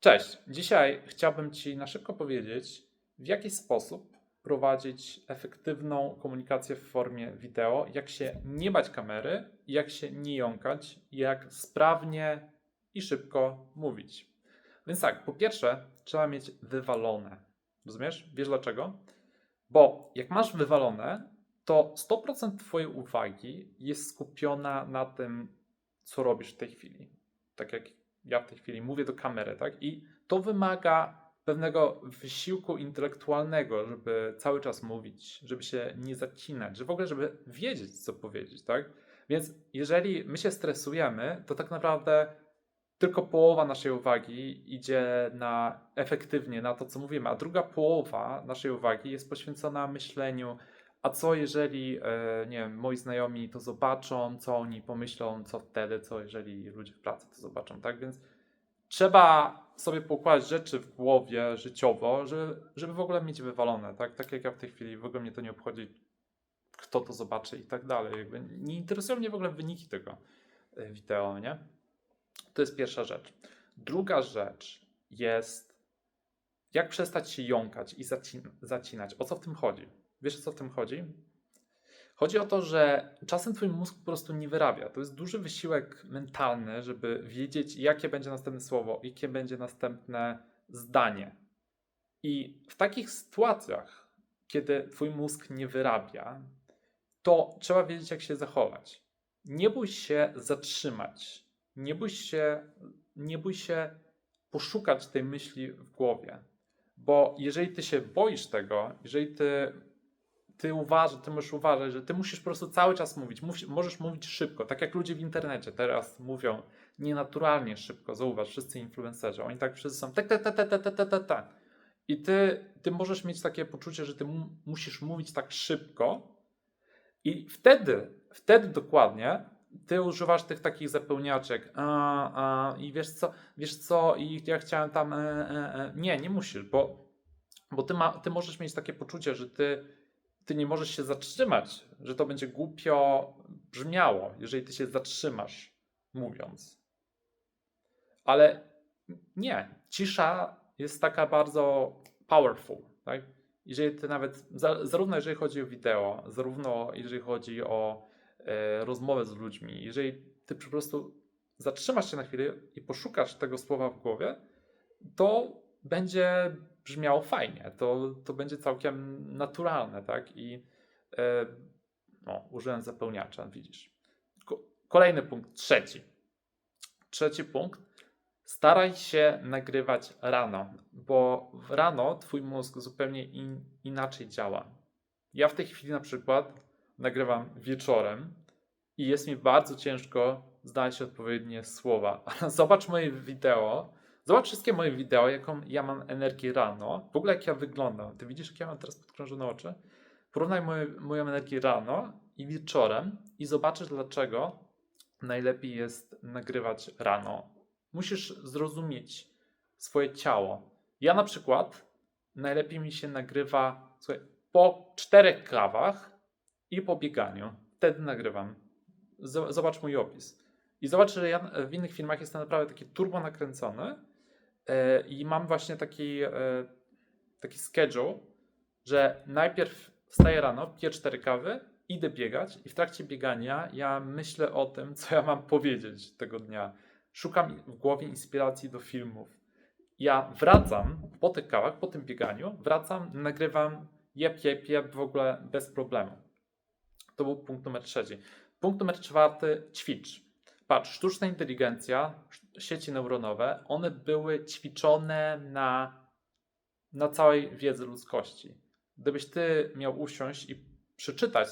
Cześć. Dzisiaj chciałbym Ci na szybko powiedzieć, w jaki sposób prowadzić efektywną komunikację w formie wideo, jak się nie bać kamery, jak się nie jąkać, jak sprawnie i szybko mówić. Więc tak, po pierwsze, trzeba mieć wywalone. Rozumiesz? Wiesz dlaczego? Bo jak masz wywalone, to 100% Twojej uwagi jest skupiona na tym, co robisz w tej chwili. Tak jak ja w tej chwili mówię do kamery, tak? I to wymaga pewnego wysiłku intelektualnego, żeby cały czas mówić, żeby się nie zacinać, że w ogóle, żeby wiedzieć, co powiedzieć, tak? Więc jeżeli my się stresujemy, to tak naprawdę tylko połowa naszej uwagi idzie na efektywnie na to, co mówimy, a druga połowa naszej uwagi jest poświęcona myśleniu, a co jeżeli, e, nie wiem, moi znajomi to zobaczą, co oni pomyślą, co wtedy, co jeżeli ludzie w pracy to zobaczą, tak? Więc trzeba sobie poukładać rzeczy w głowie życiowo, żeby, żeby w ogóle mieć wywalone, tak? Tak jak ja w tej chwili, w ogóle mnie to nie obchodzi, kto to zobaczy i tak dalej. Jakby nie interesują mnie w ogóle wyniki tego e, wideo, nie? To jest pierwsza rzecz. Druga rzecz jest, jak przestać się jąkać i zacin- zacinać. O co w tym chodzi? Wiesz, o co w tym chodzi? Chodzi o to, że czasem twój mózg po prostu nie wyrabia. To jest duży wysiłek mentalny, żeby wiedzieć, jakie będzie następne słowo, jakie będzie następne zdanie. I w takich sytuacjach, kiedy twój mózg nie wyrabia, to trzeba wiedzieć, jak się zachować. Nie bój się zatrzymać. Nie bój się, nie bój się poszukać tej myśli w głowie. Bo jeżeli ty się boisz tego, jeżeli ty ty uważasz, ty musisz uważać, że ty musisz po prostu cały czas mówić. Możesz mówić szybko, tak jak ludzie w internecie teraz mówią nienaturalnie szybko. Zauważ, wszyscy influencerzy, oni tak wszyscy są tak, tak, tak, tak, tak, tak, tak. I ty, ty możesz mieć takie poczucie, że ty mu, musisz mówić tak szybko i wtedy, wtedy dokładnie ty używasz tych takich zapełniaczek a, a, i wiesz co, wiesz co, i ja chciałem tam, e, e, e. nie, nie musisz, bo, bo ty, ma, ty możesz mieć takie poczucie, że ty ty nie możesz się zatrzymać, że to będzie głupio brzmiało, jeżeli ty się zatrzymasz mówiąc. Ale nie, cisza jest taka bardzo powerful, tak? Jeżeli ty nawet, zarówno jeżeli chodzi o wideo, zarówno jeżeli chodzi o e, rozmowę z ludźmi, jeżeli ty po prostu zatrzymasz się na chwilę i poszukasz tego słowa w głowie, to będzie brzmiało fajnie. To, to będzie całkiem naturalne, tak? I e, no, użyłem zapełniacza, widzisz. Kolejny punkt, trzeci. Trzeci punkt. Staraj się nagrywać rano, bo rano twój mózg zupełnie in, inaczej działa. Ja w tej chwili na przykład nagrywam wieczorem i jest mi bardzo ciężko znaleźć odpowiednie słowa. Zobacz moje wideo Zobacz wszystkie moje wideo, jaką ja mam energię rano. W ogóle jak ja wyglądam. Ty widzisz, jak ja mam teraz podkrążone oczy? Porównaj moje, moją energię rano i wieczorem i zobaczysz, dlaczego najlepiej jest nagrywać rano. Musisz zrozumieć swoje ciało. Ja na przykład najlepiej mi się nagrywa słuchaj, po czterech kawach i po bieganiu. Wtedy nagrywam. Zobacz mój opis. I zobacz, że ja w innych filmach jestem naprawdę taki turbo nakręcony, I mam właśnie taki, e, taki schedule, że najpierw wstaję rano, piję cztery kawy, idę biegać i w trakcie biegania ja myślę o tym, co ja mam powiedzieć tego dnia. Szukam w głowie inspiracji do filmów. Ja wracam po tych kawach, po tym bieganiu, wracam, nagrywam jep, jep, jep w ogóle bez problemu. To był punkt numer trzeci. Punkt numer czwarty, ćwicz. Patrz, sztuczna inteligencja, sieci neuronowe, one były ćwiczone na, na całej wiedzy ludzkości. Gdybyś ty miał usiąść i przeczytać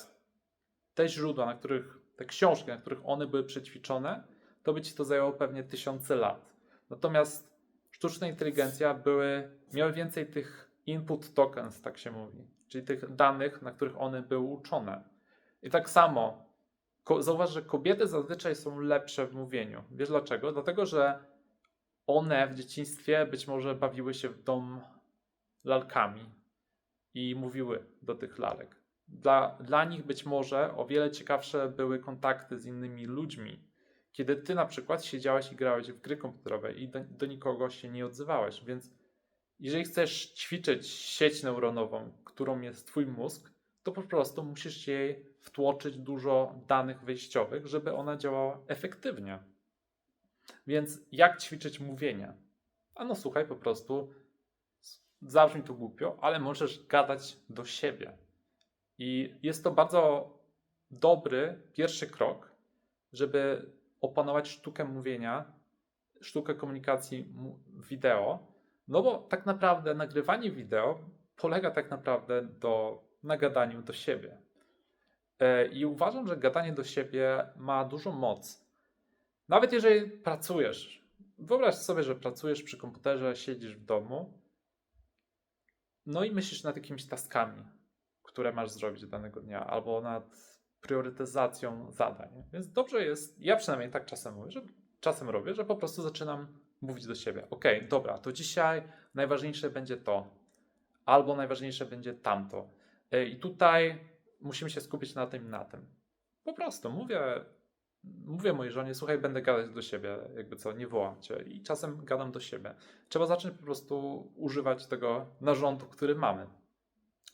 te źródła, na których, te książki, na których one były przećwiczone, to by ci to zajęło pewnie tysiące lat. Natomiast sztuczna inteligencja były, miały więcej tych input tokens, tak się mówi, czyli tych danych, na których one były uczone. I tak samo Zauważ, że kobiety zazwyczaj są lepsze w mówieniu. Wiesz dlaczego? Dlatego, że one w dzieciństwie być może bawiły się w dom lalkami i mówiły do tych lalek. Dla, dla nich być może o wiele ciekawsze były kontakty z innymi ludźmi kiedy ty na przykład siedziałeś i grałeś w gry komputerowe i do, do nikogo się nie odzywałeś. Więc jeżeli chcesz ćwiczyć sieć neuronową, którą jest twój mózg, to po prostu musisz jej wtłoczyć dużo danych wejściowych, żeby ona działała efektywnie. Więc jak ćwiczyć mówienie? A no słuchaj, po prostu zabrzmi to głupio, ale możesz gadać do siebie. I jest to bardzo dobry pierwszy krok, żeby opanować sztukę mówienia, sztukę komunikacji mu- wideo, no bo tak naprawdę nagrywanie wideo polega tak naprawdę do nagadaniu do siebie. E, I uważam, że gadanie do siebie ma dużą moc. Nawet jeżeli pracujesz, wyobraź sobie, że pracujesz przy komputerze, siedzisz w domu, no i myślisz nad jakimiś taskami, które masz zrobić danego dnia, albo nad priorytetyzacją zadań. Więc dobrze jest, ja przynajmniej tak czasem mówię, że czasem robię, że po prostu zaczynam mówić do siebie. Ok, dobra, to dzisiaj najważniejsze będzie to, albo najważniejsze będzie tamto. E, I tutaj musimy się skupić na tym i na tym. Po prostu mówię, mówię mojej żonie, słuchaj, będę gadać do siebie, jakby co, nie wołam cię. I czasem gadam do siebie. Trzeba zacząć po prostu używać tego narządu, który mamy.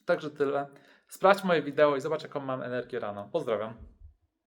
Także tyle. Sprawdź moje wideo i zobacz, jaką mam energię rano. Pozdrawiam.